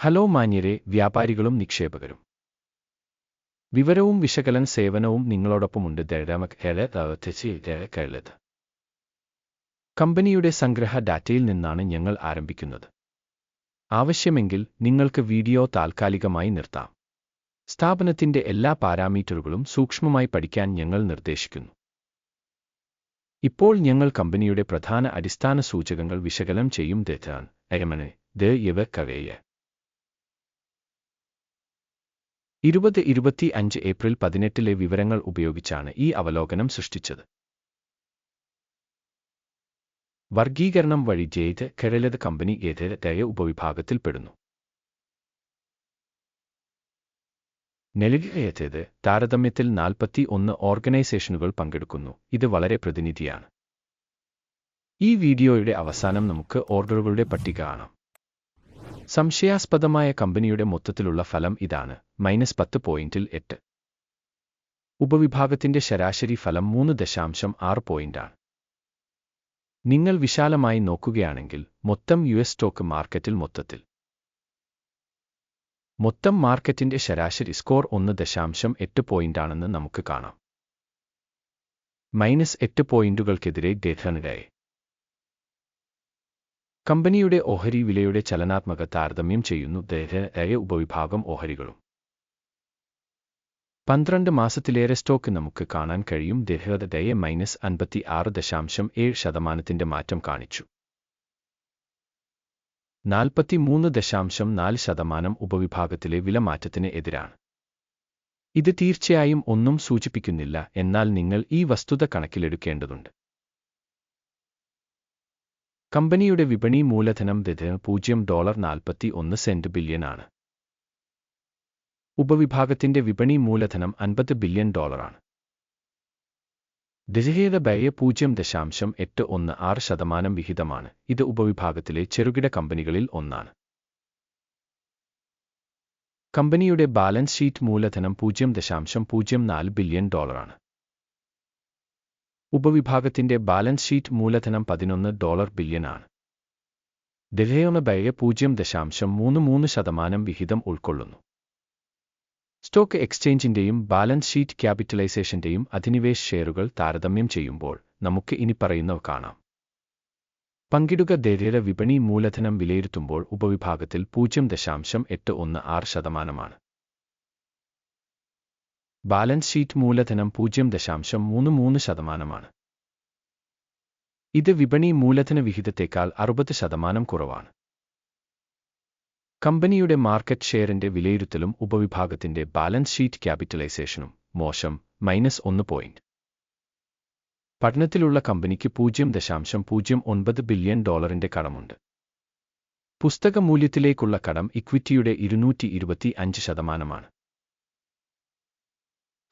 Hello മാന്യരെ വ്യാപാരികളും നിക്ഷേപകരും. വിവരവും വിശകലൻ സേവനവും നിങ്ങളോടൊപ്പമുണ്ട്. ദഴമകേളത് കമ്പനിയുടെ സംഗ്രഹ ഡാറ്റയിൽ നിന്നാണ് ഞങ്ങൾ ആരംഭിക്കുന്നത്. ആവശ്യമെങ്കിൽ നിങ്ങൾക്ക് വീഡിയോ താൽക്കാലികമായി നിർത്താം. സ്ഥാപനത്തിന്റെ എല്ലാ പാരാമീറ്ററുകളും സൂക്ഷ്മമായി പഠിക്കാൻ ഞങ്ങൾ നിർദ്ദേശിക്കുന്നു. ഇപ്പോൾ ഞങ്ങൾ കമ്പനിയുടെ പ്രധാന അടിസ്ഥാന സൂചകങ്ങൾ വിശകലനം ചെയ്യും. ദാൻ ദ ഇവ കവയെ. ഇരുപത് ഇരുപത്തി അഞ്ച് ഏപ്രിൽ പതിനെട്ടിലെ വിവരങ്ങൾ ഉപയോഗിച്ചാണ് ഈ അവലോകനം സൃഷ്ടിച്ചത്. വർഗീകരണം വഴി ജെയ്ത് കെഴലത് കമ്പനി ഏതര ഉപവിഭാഗത്തിൽപ്പെടുന്നു നെലുകയത്തേത് താരതമ്യത്തിൽ നാൽപ്പത്തി ഒന്ന് ഓർഗനൈസേഷനുകൾ പങ്കെടുക്കുന്നു. ഇത് വളരെ പ്രതിനിധിയാണ്. ഈ വീഡിയോയുടെ അവസാനം നമുക്ക് ഓർഡറുകളുടെ പട്ടിക കാണാം. സംശയാസ്പദമായ കമ്പനിയുടെ മൊത്തത്തിലുള്ള ഫലം ഇതാണ്. മൈനസ് പത്ത് പോയിന്റിൽ എട്ട്. ഉപവിഭാഗത്തിന്റെ ശരാശരി ഫലം മൂന്ന് ദശാംശം ആറ് പോയിന്റാണ്. നിങ്ങൾ വിശാലമായി നോക്കുകയാണെങ്കിൽ മൊത്തം യു എസ് സ്റ്റോക്ക് മാർക്കറ്റിൽ മൊത്തത്തിൽ. മൊത്തം മാർക്കറ്റിന്റെ ശരാശരി സ്കോർ ഒന്ന് ദശാംശം എട്ട് പോയിന്റാണെന്ന് നമുക്ക് കാണാം. മൈനസ് എട്ട് പോയിന്റുകൾക്കെതിരെ ഗേഥനുണ്ടായി കമ്പനിയുടെ ഓഹരി വിലയുടെ ചലനാത്മക താരതമ്യം ചെയ്യുന്നു ദേഹയ ഉപവിഭാഗം ഓഹരികളും. പന്ത്രണ്ട് മാസത്തിലേറെ സ്റ്റോക്ക് നമുക്ക് കാണാൻ കഴിയും. ദേഹതയെ മൈനസ് അൻപത്തി ആറ് ദശാംശം ഏഴ് ശതമാനത്തിന്റെ മാറ്റം കാണിച്ചു. നാൽപ്പത്തി മൂന്ന് ദശാംശം നാല് ശതമാനം ഉപവിഭാഗത്തിലെ വിലമാറ്റത്തിന് എതിരാണ്. ഇത് തീർച്ചയായും ഒന്നും സൂചിപ്പിക്കുന്നില്ല. എന്നാൽ നിങ്ങൾ ഈ വസ്തുത കണക്കിലെടുക്കേണ്ടതുണ്ട്. കമ്പനിയുടെ വിപണി മൂലധനം ദ പൂജ്യം ഡോളർ നാൽപ്പത്തി ഒന്ന് സെന്റ് ബില്യനാണ് ഉപവിഭാഗത്തിന്റെ വിപണി മൂലധനം അൻപത് ബില്യൺ ഡോളറാണ് ദജഹയുടെ ബയ പൂജ്യം ദശാംശം എട്ട് ഒന്ന് ആറ് ശതമാനം വിഹിതമാണ്. ഇത് ഉപവിഭാഗത്തിലെ ചെറുകിട കമ്പനികളിൽ ഒന്നാണ്. കമ്പനിയുടെ ബാലൻസ് ഷീറ്റ് മൂലധനം പൂജ്യം ദശാംശം പൂജ്യം നാല് ബില്യൺ ഡോളറാണ് ഉപവിഭാഗത്തിന്റെ ബാലൻസ് ഷീറ്റ് മൂലധനം പതിനൊന്ന് ഡോളർ ബില്യനാണ്. ദജയുടെ ബയ പൂജ്യം ദശാംശം മൂന്ന് മൂന്ന് ശതമാനം വിഹിതം ഉൾക്കൊള്ളുന്നു. സ്റ്റോക്ക് എക്സ്ചേഞ്ചിന്റെയും ബാലൻസ് ഷീറ്റ് ക്യാപിറ്റലൈസേഷന്റെയും അധിനിവേശ ഷെയറുകൾ താരതമ്യം ചെയ്യുമ്പോൾ നമുക്ക് ഇനി പറയുന്നവ കാണാം. പങ്കിടുക ധൈര്യത വിപണി മൂലധനം വിലയിരുത്തുമ്പോൾ ഉപവിഭാഗത്തിൽ പൂജ്യം ദശാംശം എട്ട് ഒന്ന് ആറ് ശതമാനമാണ്. ബാലൻസ് ഷീറ്റ് മൂലധനം പൂജ്യം ദശാംശം മൂന്ന് മൂന്ന് ശതമാനമാണ്. ഇത് വിപണി മൂലധന വിഹിതത്തേക്കാൾ അറുപത് ശതമാനം കുറവാണ്. കമ്പനിയുടെ മാർക്കറ്റ് ഷെയറിന്റെ വിലയിരുത്തലും ഉപവിഭാഗത്തിന്റെ ബാലൻസ് ഷീറ്റ് ക്യാപിറ്റലൈസേഷനും മോശം മൈനസ് ഒന്ന് പോയിന്റ്. പഠനത്തിലുള്ള കമ്പനിക്ക് പൂജ്യം ദശാംശം പൂജ്യം ഒൻപത് ബില്യൺ ഡോളറിന്റെ കടമുണ്ട്. പുസ്തക മൂല്യത്തിലേക്കുള്ള കടം ഇക്വിറ്റിയുടെ ഇരുന്നൂറ്റി ഇരുപത്തി അഞ്ച് ശതമാനമാണ്.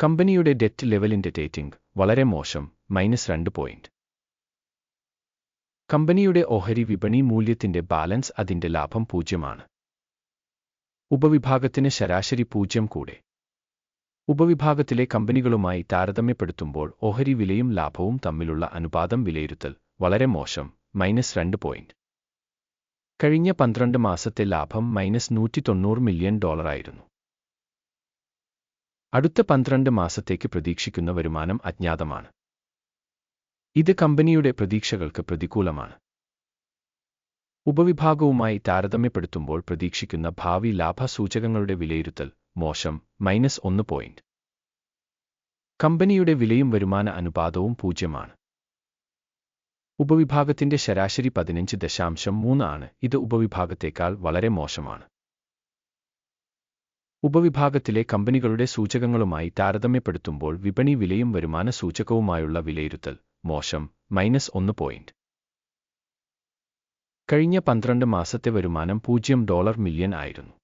കമ്പനിയുടെ ഡെറ്റ് ലെവലിന്റെ ഡേറ്റിംഗ് വളരെ മോശം മൈനസ് രണ്ട് പോയിന്റ് കമ്പനിയുടെ ഓഹരി വിപണി മൂല്യത്തിന്റെ ബാലൻസ് അതിന്റെ ലാഭം പൂജ്യമാണ്. ഉപവിഭാഗത്തിന് ശരാശരി പൂജ്യം കൂടെ. ഉപവിഭാഗത്തിലെ കമ്പനികളുമായി താരതമ്യപ്പെടുത്തുമ്പോൾ ഓഹരി വിലയും ലാഭവും തമ്മിലുള്ള അനുപാതം വിലയിരുത്തൽ വളരെ മോശം മൈനസ് രണ്ട് പോയിന്റ് കഴിഞ്ഞ പന്ത്രണ്ട് മാസത്തെ ലാഭം മൈനസ് നൂറ്റി തൊണ്ണൂറ് മില്യൺ ഡോളറായിരുന്നു അടുത്ത പന്ത്രണ്ട് മാസത്തേക്ക് പ്രതീക്ഷിക്കുന്ന വരുമാനം അജ്ഞാതമാണ്. ഇത് കമ്പനിയുടെ പ്രതീക്ഷകൾക്ക് പ്രതികൂലമാണ്. ഉപവിഭാഗവുമായി താരതമ്യപ്പെടുത്തുമ്പോൾ പ്രതീക്ഷിക്കുന്ന ഭാവി ലാഭസൂചകങ്ങളുടെ വിലയിരുത്തൽ മോശം മൈനസ് ഒന്ന് പോയിന്റ്. കമ്പനിയുടെ വിലയും വരുമാന അനുപാതവും പൂജ്യമാണ്. ഉപവിഭാഗത്തിന്റെ ശരാശരി പതിനഞ്ച് ദശാംശം മൂന്ന് ആണ്. ഇത് ഉപവിഭാഗത്തേക്കാൾ വളരെ മോശമാണ്. ഉപവിഭാഗത്തിലെ കമ്പനികളുടെ സൂചകങ്ങളുമായി താരതമ്യപ്പെടുത്തുമ്പോൾ വിപണി വിലയും വരുമാന സൂചകവുമായുള്ള വിലയിരുത്തൽ മോശം മൈനസ് ഒന്ന് പോയിന്റ്. കഴിഞ്ഞ പന്ത്രണ്ട് മാസത്തെ വരുമാനം പൂജ്യം ഡോളർ മില്യൺ ആയിരുന്നു.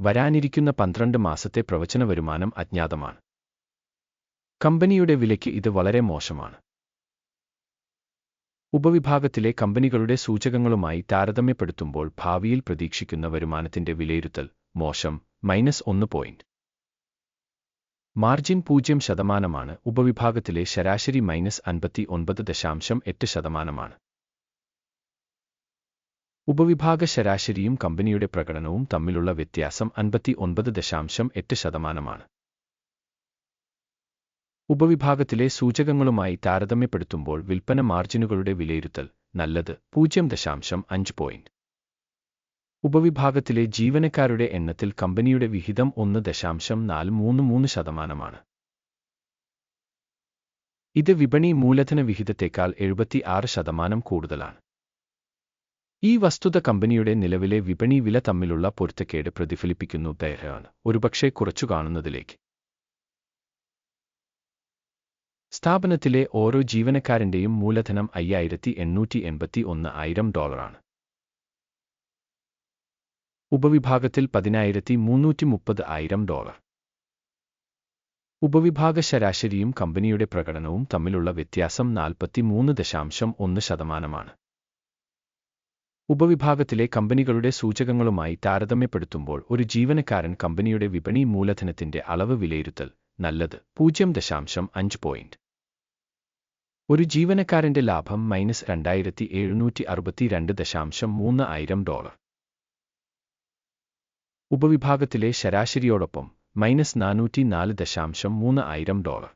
വരാനിരിക്കുന്ന പന്ത്രണ്ട് മാസത്തെ പ്രവചന വരുമാനം അജ്ഞാതമാണ്. കമ്പനിയുടെ വിലയ്ക്ക് ഇത് വളരെ മോശമാണ്. ഉപവിഭാഗത്തിലെ കമ്പനികളുടെ സൂചകങ്ങളുമായി താരതമ്യപ്പെടുത്തുമ്പോൾ ഭാവിയിൽ പ്രതീക്ഷിക്കുന്ന വരുമാനത്തിന്റെ വിലയിരുത്തൽ മോശം മൈനസ് ഒന്ന് പോയിന്റ് മാർജിൻ പൂജ്യം ശതമാനമാണ്. ഉപവിഭാഗത്തിലെ ശരാശരി മൈനസ് അൻപത്തി ഒൻപത് ദശാംശം എട്ട് ശതമാനമാണ്. ഉപവിഭാഗ ശരാശരിയും കമ്പനിയുടെ പ്രകടനവും തമ്മിലുള്ള വ്യത്യാസം അൻപത്തി ഒൻപത് ദശാംശം എട്ട് ശതമാനമാണ്. ഉപവിഭാഗത്തിലെ സൂചകങ്ങളുമായി താരതമ്യപ്പെടുത്തുമ്പോൾ വിൽപ്പന മാർജിനുകളുടെ വിലയിരുത്തൽ നല്ലത് പൂജ്യം ദശാംശം അഞ്ച് പോയിന്റ് ഉപവിഭാഗത്തിലെ ജീവനക്കാരുടെ എണ്ണത്തിൽ കമ്പനിയുടെ വിഹിതം ഒന്ന് ദശാംശം നാല് മൂന്ന് മൂന്ന് ശതമാനമാണ്. ഇത് വിപണി മൂലധന വിഹിതത്തേക്കാൾ എഴുപത്തി ആറ് ശതമാനം കൂടുതലാണ്. ഈ വസ്തുത കമ്പനിയുടെ നിലവിലെ വിപണി വില തമ്മിലുള്ള പൊരുത്തക്കേട് പ്രതിഫലിപ്പിക്കുന്നു ദേഹയാണ് ഒരുപക്ഷെ കുറച്ചു കാണുന്നതിലേക്ക്. സ്ഥാപനത്തിലെ ഓരോ ജീവനക്കാരന്റെയും മൂലധനം അയ്യായിരത്തി എണ്ണൂറ്റി എൺപത്തി ഒന്ന് ആയിരം ഡോളറാണ്. ഉപവിഭാഗത്തിൽ പതിനായിരത്തി മുന്നൂറ്റി മുപ്പത് ആയിരം ഡോളർ. ഉപവിഭാഗ ശരാശരിയും കമ്പനിയുടെ പ്രകടനവും തമ്മിലുള്ള വ്യത്യാസം നാൽപ്പത്തി മൂന്ന് ദശാംശം ഒന്ന് ശതമാനമാണ്. ഉപവിഭാഗത്തിലെ കമ്പനികളുടെ സൂചകങ്ങളുമായി താരതമ്യപ്പെടുത്തുമ്പോൾ ഒരു ജീവനക്കാരൻ കമ്പനിയുടെ വിപണി മൂലധനത്തിന്റെ അളവ് വിലയിരുത്തൽ നല്ലത് പൂജ്യം ദശാംശം അഞ്ച് പോയിന്റ്. ഒരു ജീവനക്കാരന്റെ ലാഭം മൈനസ് രണ്ടായിരത്തി എഴുന്നൂറ്റി അറുപത്തി രണ്ട് ദശാംശം മൂന്ന് ആയിരം ഡോളർ. ഉപവിഭാഗത്തിലെ ശരാശരിയോടൊപ്പം മൈനസ് നാനൂറ്റി നാല് ദശാംശം മൂന്ന് ആയിരം ഡോളർ.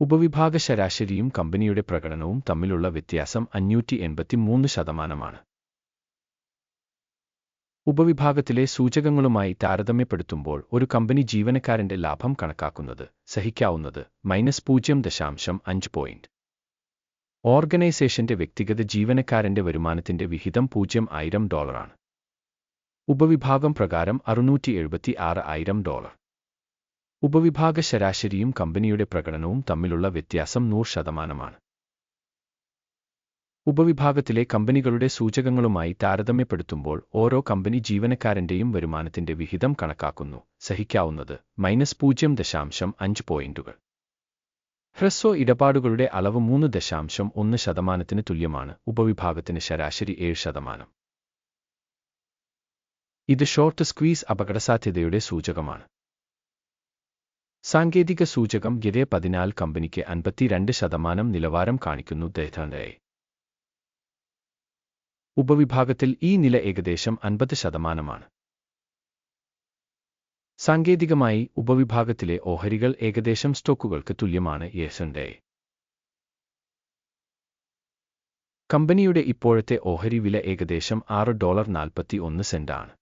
ഉപവിഭാഗ ശരാശരിയും കമ്പനിയുടെ പ്രകടനവും തമ്മിലുള്ള വ്യത്യാസം അഞ്ഞൂറ്റി എൺപത്തി മൂന്ന് ശതമാനമാണ്. ഉപവിഭാഗത്തിലെ സൂചകങ്ങളുമായി താരതമ്യപ്പെടുത്തുമ്പോൾ ഒരു കമ്പനി ജീവനക്കാരന്റെ ലാഭം കണക്കാക്കുന്നത് സഹിക്കാവുന്നത് മൈനസ് പൂജ്യം ദശാംശം അഞ്ച് പോയിന്റ്. ഓർഗനൈസേഷന്റെ വ്യക്തിഗത ജീവനക്കാരന്റെ വരുമാനത്തിന്റെ വിഹിതം പൂജ്യം ആയിരം ഡോളറാണ്. ഉപവിഭാഗം പ്രകാരം അറുന്നൂറ്റി എഴുപത്തി ആറ് ആയിരം ഡോളർ. ഉപവിഭാഗ ശരാശരിയും കമ്പനിയുടെ പ്രകടനവും തമ്മിലുള്ള വ്യത്യാസം നൂറ് ശതമാനമാണ്. ഉപവിഭാഗത്തിലെ കമ്പനികളുടെ സൂചകങ്ങളുമായി താരതമ്യപ്പെടുത്തുമ്പോൾ ഓരോ കമ്പനി ജീവനക്കാരന്റെയും വരുമാനത്തിന്റെ വിഹിതം കണക്കാക്കുന്നു സഹിക്കാവുന്നത് മൈനസ് പൂജ്യം ദശാംശം അഞ്ച് പോയിന്റുകൾ. ഹ്രസ്വ ഇടപാടുകളുടെ അളവ് മൂന്ന് ദശാംശം ഒന്ന് ശതമാനത്തിന് തുല്യമാണ് ഉപവിഭാഗത്തിന് ശരാശരി ഏഴ് ശതമാനം. ഇത് ഷോർട്ട് സ്ക്വീസ് അപകടസാധ്യതയുടെ സൂചകമാണ്. സാങ്കേതിക സൂചകം ഗിരെ പതിനാല് കമ്പനിക്ക് അൻപത്തിരണ്ട് ശതമാനം നിലവാരം കാണിക്കുന്നു ദൈഥാന്തയെ ഉപവിഭാഗത്തിൽ ഈ നില ഏകദേശം അൻപത് ശതമാനമാണ്. സാങ്കേതികമായി ഉപവിഭാഗത്തിലെ ഓഹരികൾ ഏകദേശം സ്റ്റോക്കുകൾക്ക് തുല്യമാണ് യേസണ്ടേ കമ്പനിയുടെ ഇപ്പോഴത്തെ ഓഹരി വില ഏകദേശം ആറ് ഡോളർ നാൽപ്പത്തി ഒന്ന് സെന്റാണ്.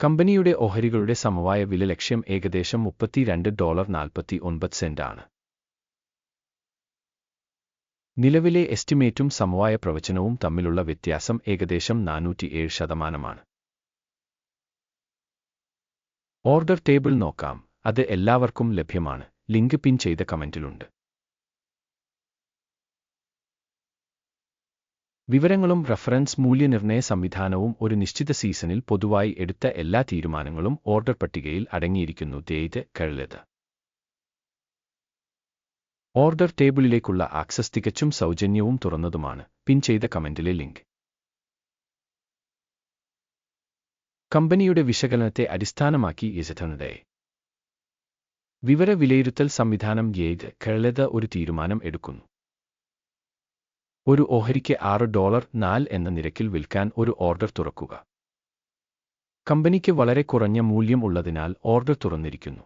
കമ്പനിയുടെ ഓഹരികളുടെ സമവായ വില ലക്ഷ്യം ഏകദേശം മുപ്പത്തിരണ്ട് ഡോളർ നാൽപ്പത്തി ഒൻപത് സെന്റാണ് നിലവിലെ എസ്റ്റിമേറ്റും സമവായ പ്രവചനവും തമ്മിലുള്ള വ്യത്യാസം ഏകദേശം നാനൂറ്റിയേഴ് ശതമാനമാണ്. ഓർഡർ ടേബിൾ നോക്കാം. അത് എല്ലാവർക്കും ലഭ്യമാണ്. ലിങ്ക് പിൻ ചെയ്ത കമന്റിലുണ്ട്. വിവരങ്ങളും റഫറൻസ് മൂല്യനിർണയ സംവിധാനവും ഒരു നിശ്ചിത സീസണിൽ പൊതുവായി എടുത്ത എല്ലാ തീരുമാനങ്ങളും ഓർഡർ പട്ടികയിൽ അടങ്ങിയിരിക്കുന്നു. തേയ്ത് കഴുലത് ഓർഡർ ടേബിളിലേക്കുള്ള ആക്സസ് തികച്ചും സൗജന്യവും തുറന്നതുമാണ്. പിൻ ചെയ്ത കമന്റിലെ ലിങ്ക്. കമ്പനിയുടെ വിശകലനത്തെ അടിസ്ഥാനമാക്കി യജഥനതെ വിവര വിലയിരുത്തൽ സംവിധാനം. ഏത് കഴുലത് ഒരു തീരുമാനം എടുക്കുന്നു. ഒരു ഓഹരിക്ക് ആറ് ഡോളർ നാല് എന്ന നിരക്കിൽ വിൽക്കാൻ ഒരു ഓർഡർ തുറക്കുക. കമ്പനിക്ക് വളരെ കുറഞ്ഞ മൂല്യം ഉള്ളതിനാൽ ഓർഡർ തുറന്നിരിക്കുന്നു.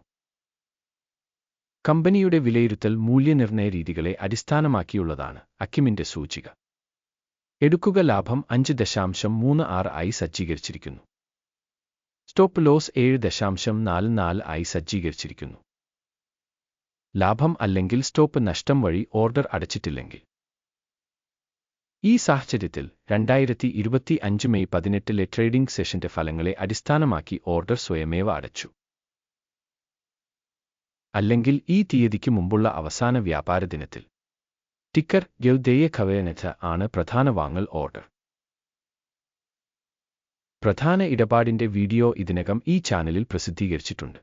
കമ്പനിയുടെ വിലയിരുത്തൽ മൂല്യനിർണയ രീതികളെ അടിസ്ഥാനമാക്കിയുള്ളതാണ് അക്കിമിന്റെ സൂചിക. എടുക്കുക ലാഭം അഞ്ച് ദശാംശം മൂന്ന് ആറ് ആയി സജ്ജീകരിച്ചിരിക്കുന്നു. സ്റ്റോപ്പ് ലോസ് ഏഴ് ദശാംശം നാല് നാല് ആയി സജ്ജീകരിച്ചിരിക്കുന്നു. ലാഭം അല്ലെങ്കിൽ സ്റ്റോപ്പ് നഷ്ടം വഴി ഓർഡർ അടച്ചിട്ടില്ലെങ്കിൽ. ഈ സാഹചര്യത്തിൽ രണ്ടായിരത്തി ഇരുപത്തി അഞ്ച് മെയ് പതിനെട്ടിലെ ട്രേഡിംഗ് സെഷന്റെ ഫലങ്ങളെ അടിസ്ഥാനമാക്കി ഓർഡർ സ്വയമേവ അടച്ചു. അല്ലെങ്കിൽ ഈ തീയതിക്ക് മുമ്പുള്ള അവസാന വ്യാപാര ദിനത്തിൽ. ടിക്കർ ഗൗദേയ ഖവേനഥ ആണ് പ്രധാന വാങ്ങൽ ഓർഡർ. പ്രധാന ഇടപാടിന്റെ വീഡിയോ ഇതിനകം ഈ ചാനലിൽ പ്രസിദ്ധീകരിച്ചിട്ടുണ്ട്.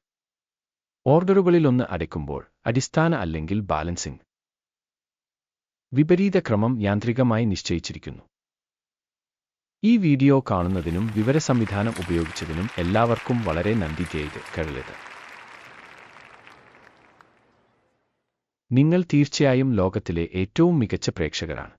ഓർഡറുകളിലൊന്ന് അടയ്ക്കുമ്പോൾ അടിസ്ഥാന അല്ലെങ്കിൽ ബാലൻസിംഗ്. വിപരീത ക്രമം യാന്ത്രികമായി നിശ്ചയിച്ചിരിക്കുന്നു. ഈ വീഡിയോ കാണുന്നതിനും വിവര സംവിധാനം ഉപയോഗിച്ചതിനും എല്ലാവർക്കും വളരെ നന്ദി ചെയ്ത് കഴിയത് നിങ്ങൾ തീർച്ചയായും ലോകത്തിലെ ഏറ്റവും മികച്ച പ്രേക്ഷകരാണ്.